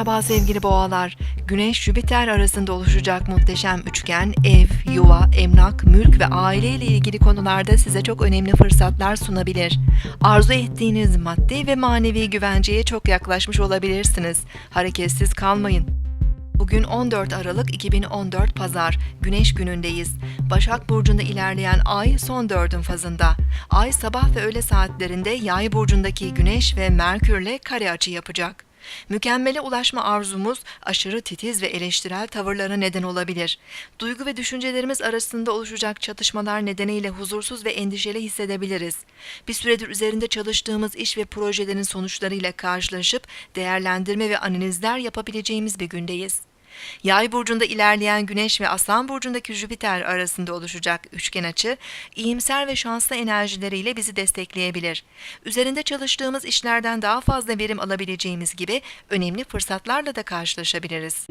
Merhaba sevgili boğalar. Güneş Jüpiter arasında oluşacak muhteşem üçgen ev, yuva, emlak, mülk ve aile ile ilgili konularda size çok önemli fırsatlar sunabilir. Arzu ettiğiniz maddi ve manevi güvenceye çok yaklaşmış olabilirsiniz. Hareketsiz kalmayın. Bugün 14 Aralık 2014 Pazar, Güneş günündeyiz. Başak Burcu'nda ilerleyen ay son dördün fazında. Ay sabah ve öğle saatlerinde Yay Burcu'ndaki Güneş ve Merkürle kare açı yapacak. Mükemmele ulaşma arzumuz aşırı titiz ve eleştirel tavırlara neden olabilir. Duygu ve düşüncelerimiz arasında oluşacak çatışmalar nedeniyle huzursuz ve endişeli hissedebiliriz. Bir süredir üzerinde çalıştığımız iş ve projelerin sonuçlarıyla karşılaşıp değerlendirme ve analizler yapabileceğimiz bir gündeyiz. Yay burcunda ilerleyen Güneş ve Aslan burcundaki Jüpiter arasında oluşacak üçgen açı, iyimser ve şanslı enerjileriyle bizi destekleyebilir. Üzerinde çalıştığımız işlerden daha fazla verim alabileceğimiz gibi önemli fırsatlarla da karşılaşabiliriz.